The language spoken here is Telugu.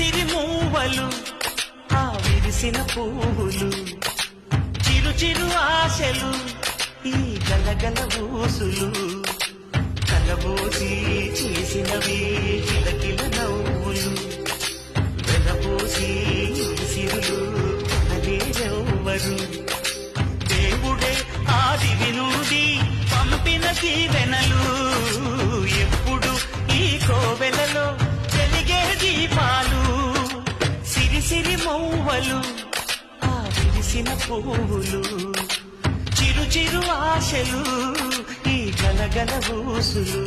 మౌవలు ఆ విరిసిన పువ్వులు చిరు చిరు ఆశలు ఈ గలగల ఊసులు. కలబోసి చేసినవి కిలకిల నవ్వులు. వెలబోసి సిరులు కొనలేరెవ్వరు దేవుడే ఆది వినూది పంపిన దీవెనలు సిరి మౌవలు ఆ విరిసిన పువ్వులు చిరు చిరు ఆశలు ఈ గలగల ఊసులు.